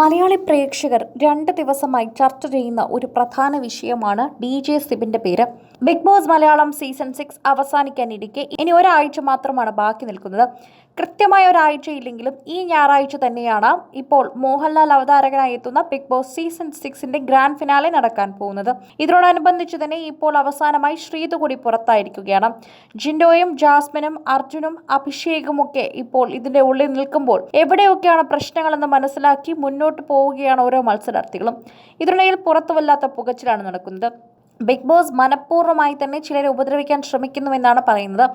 മലയാളി പ്രേക്ഷകർ രണ്ട് ദിവസമായി ചർച്ച ചെയ്യുന്ന ഒരു പ്രധാന വിഷയമാണ് ഡി ജെ സിബിന്റെ പേര്. Bigg Boss Malayalam season six അവസാനിക്കാനിരിക്കെ ഇനി ഒരാഴ്ച മാത്രമാണ് ബാക്കി നിൽക്കുന്നത്. കൃത്യമായ ഒരാഴ്ചയില്ലെങ്കിലും ഈ ഞായറാഴ്ച തന്നെയാണ് ഇപ്പോൾ മോഹൻലാൽ അവതാരകനായി എത്തുന്ന ബിഗ് ബോസ് സീസൺ സിക്സിന്റെ ഗ്രാൻഡ് ഫിനാലെ നടക്കാൻ പോകുന്നത്. ഇതിനോടനുബന്ധിച്ച് തന്നെ ഇപ്പോൾ അവസാനമായി ശ്രീതു കൂടി പുറത്തായിരിക്കുകയാണ്. ജിൻഡോയും ജാസ്മിനും അർജുനും അഭിഷേകും ഒക്കെ ഇപ്പോൾ ഇതിന്റെ ഉള്ളിൽ നിൽക്കുമ്പോൾ എവിടെയൊക്കെയാണ് പ്രശ്നങ്ങളെന്ന് മനസ്സിലാക്കി മുന്നോട്ട് പോവുകയാണ് ഓരോ മത്സരാർത്ഥികളും. ഇതിനിടയിൽ പുറത്തു വല്ലാത്ത പുകച്ചിലാണ് നടക്കുന്നത്. ബിഗ് ബോസ് മനഃപൂർവമായി തന്നെ ചിലരെ ഉപദ്രവിക്കാൻ ശ്രമിക്കുന്നുവെന്നാണ് പറയുന്നത്.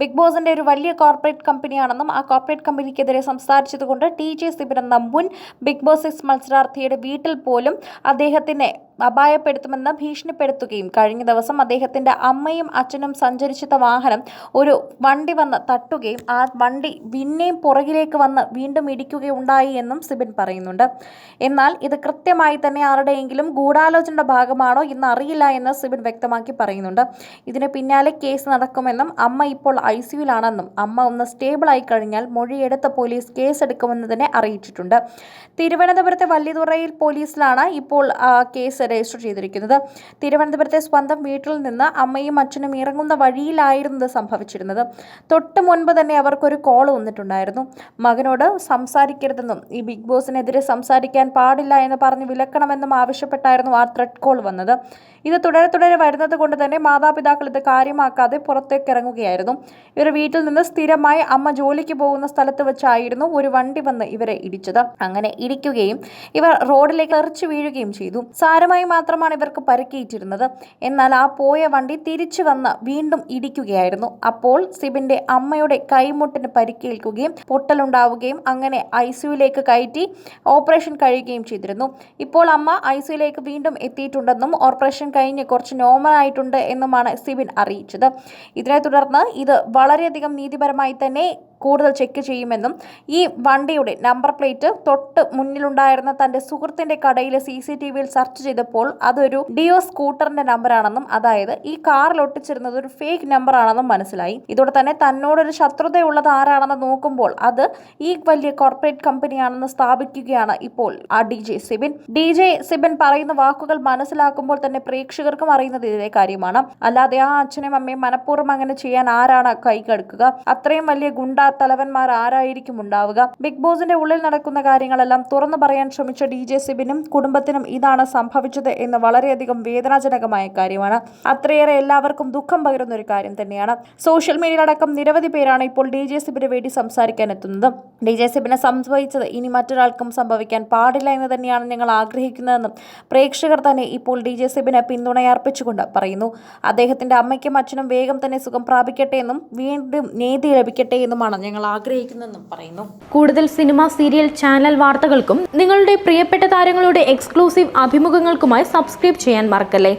ബിഗ് ബോസിന്റെ ഒരു വലിയ കോർപ്പറേറ്റ് കമ്പനിയാണെന്നും ആ കോർപ്പറേറ്റ് കമ്പനിക്കെതിരെ സംസാരിച്ചതുകൊണ്ട് ടി ജെ സിബിൻ എന്ന മുൻ ബിഗ് ബോസ് എക്സ് മത്സരാർത്ഥിയുടെ വീട്ടിൽ പോലും അദ്ദേഹത്തിനെ അപായപ്പെടുത്തുമെന്ന് ഭീഷണിപ്പെടുത്തുകയും കഴിഞ്ഞ ദിവസം അദ്ദേഹത്തിന്റെ അമ്മയും അച്ഛനും സഞ്ചരിച്ചിരുന്ന വാഹനം ഒരു വണ്ടി വന്ന് തട്ടുകയും ആ വണ്ടി പിന്നെയും പുറകിലേക്ക് വന്ന് വീണ്ടും ഇടിക്കുകയുണ്ടായി എന്നും സിബിൻ പറയുന്നുണ്ട്. എന്നാൽ ഇത് കൃത്യമായി തന്നെ ആരുടെയെങ്കിലും ഗൂഢാലോചനയുടെ ഭാഗമാണോ എന്ന് അറിയില്ല എന്ന് സിബിൻ വ്യക്തമാക്കി പറയുന്നുണ്ട്. ഇതിന് പിന്നാലെ കേസ് നടക്കുമെന്നും അമ്മ ഇപ്പോൾ ഐ സിയുലാണെന്നും അമ്മ ഒന്ന് സ്റ്റേബിൾ ആയി കഴിഞ്ഞാൽ മൊഴിയെടുത്ത് പോലീസ് കേസെടുക്കുമെന്ന് തന്നെ അറിയിച്ചിട്ടുണ്ട്. തിരുവനന്തപുരത്തെ വല്ലിതുറയിൽ പോലീസിലാണ് ഇപ്പോൾ കേസ് രജിസ്റ്റർ ചെയ്തിരിക്കുന്നത്. തിരുവനന്തപുരത്തെ സ്വന്തം വീട്ടിൽ നിന്ന് അമ്മയും അച്ഛനും ഇറങ്ങുന്ന വഴിയിലായിരുന്നു ഇത് സംഭവിച്ചിരുന്നത്. തൊട്ട് മുൻപ് തന്നെ അവർക്കൊരു കോൾ വന്നിട്ടുണ്ടായിരുന്നു. മകനോട് സംസാരിക്കരുതെന്നും ഈ ബിഗ് ബോസിനെതിരെ സംസാരിക്കാൻ പാടില്ല എന്ന് പറഞ്ഞ് വിലക്കണമെന്നും ആവശ്യപ്പെട്ടായിരുന്നു ആ ത്രെഡ് കോൾ വന്നത്. ഇത് തുടരെ തുടരെ വരുന്നത് കൊണ്ട് തന്നെ മാതാപിതാക്കൾ ഇത് കാര്യമാക്കാതെ പുറത്തേക്ക് ഇറങ്ങുകയായിരുന്നു. ഇവർ വീട്ടിൽ നിന്ന് സ്ഥിരമായി അമ്മ ജോലിക്ക് പോകുന്ന സ്ഥലത്ത് വെച്ചായിരുന്നു ഒരു വണ്ടി വന്ന് ഇവരെ ഇടിച്ചത്. അങ്ങനെ ഇടിക്കുകയും ഇവർ റോഡിലേക്ക് എറിച്ചു വീഴുകയും ചെയ്തു. സാരമായി മാത്രമാണ് ഇവർക്ക് പരിക്കേറ്റിരുന്നത്. എന്നാൽ ആ പോയ വണ്ടി തിരിച്ചു വന്ന് വീണ്ടും ഇടിക്കുകയായിരുന്നു. അപ്പോൾ സിബിന്റെ അമ്മയുടെ കൈമുട്ടിന് പരിക്കേൽക്കുകയും പൊട്ടലുണ്ടാവുകയും അങ്ങനെ ഐ സിയുയിലേക്ക് കയറ്റി ഓപ്പറേഷൻ കഴിയുകയും ചെയ്തിരുന്നു. ഇപ്പോൾ അമ്മ ഐ സിയുയിലേക്ക് വീണ്ടും എത്തിയിട്ടുണ്ടെന്നും ഓപ്പറേഷൻ കഴിഞ്ഞ് കുറച്ച് നോർമൽ ആയിട്ടുണ്ട് എന്നുമാണ് സിബിൻ അറിയിച്ചത്. ഇതിനെ തുടർന്ന് ഇത് വളരെയധികം നീതിപരമായി തന്നെ കൂടുതൽ ചെക്ക് ചെയ്യുമെന്നും ഈ വണ്ടിയുടെ നമ്പർ പ്ലേറ്റ് തൊട്ട് മുന്നിലുണ്ടായിരുന്ന തന്റെ സുഹൃത്തിന്റെ കടയിലെ സി സി ടി വിയിൽ സെർച്ച് ചെയ്തപ്പോൾ അതൊരു ഡിയോ സ്കൂട്ടറിന്റെ നമ്പറാണെന്നും അതായത് ഈ കാറിൽ ഒട്ടിച്ചിരുന്നത് ഒരു ഫേക്ക് നമ്പറാണെന്നും മനസ്സിലായി. ഇതോടെ തന്നെ തന്നോടൊരു ശത്രുതയുള്ളത് ആരാണെന്ന് നോക്കുമ്പോൾ അത് ഈ വലിയ കോർപ്പറേറ്റ് കമ്പനിയാണെന്ന് സ്ഥാപിക്കുകയാണ് ഇപ്പോൾ ആ D J Sibin. D J Sibin പറയുന്ന വാക്കുകൾ മനസ്സിലാക്കുമ്പോൾ തന്നെ പ്രേക്ഷകർക്കും അറിയുന്നത് ഇതേ കാര്യമാണ്. അല്ലാതെ ആ അച്ഛനും അമ്മയും മനഃപൂർവം അങ്ങനെ ചെയ്യാൻ ആരാണ് കൈ കടുക്കുക? അത്രയും വലിയ ഗുണ്ടാ തലവന്മാർ ആരായിരിക്കും ഉണ്ടാവുക? ബിഗ് ബോസിന്റെ ഉള്ളിൽ നടക്കുന്ന കാര്യങ്ങളെല്ലാം തുറന്നു പറയാൻ ശ്രമിച്ച ഡി ജെ സിബിനും കുടുംബത്തിനും ഇതാണ് സംഭവിച്ചത് എന്ന് വളരെയധികം വേദനാജനകമായ കാര്യമാണ്. അത്രയേറെ എല്ലാവർക്കും ദുഃഖം പകരുന്ന ഒരു കാര്യം തന്നെയാണ്. സോഷ്യൽ മീഡിയയിലടക്കം നിരവധി പേരാണ് ഇപ്പോൾ ഡി ജെ സിബിന് വേണ്ടി സംസാരിക്കാൻ എത്തുന്നത്. ഡി ജെ സിബിനെ സംഭവിച്ചത് ഇനി മറ്റൊരാൾക്കും സംഭവിക്കാൻ പാടില്ല എന്ന് തന്നെയാണ് ഞങ്ങൾ ആഗ്രഹിക്കുന്നതെന്നും പ്രേക്ഷകർ തന്നെ ഇപ്പോൾ ഡി ജെ സിബിന് പിന്തുണയർപ്പിച്ചുകൊണ്ട് പറയുന്നു. അദ്ദേഹത്തിന്റെ അമ്മയ്ക്കും അച്ഛനും വേഗം തന്നെ സുഖം പ്രാപിക്കട്ടെ എന്നും വീണ്ടും നീതി ലഭിക്കട്ടെ എന്നുമാണ് ഞങ്ങൾ ആഗ്രഹിക്കുന്നതെന്നും പറയുന്നു. കൂടുതൽ സിനിമ സീരിയൽ ചാനൽ വാർത്തകൾക്കും നിങ്ങളുടെ പ്രിയപ്പെട്ട താരങ്ങളുടെ എക്സ്ക്ലൂസീവ് അഭിമുഖങ്ങൾക്കുമായി സബ്സ്ക്രൈബ് ചെയ്യാൻ മറക്കല്ലേ?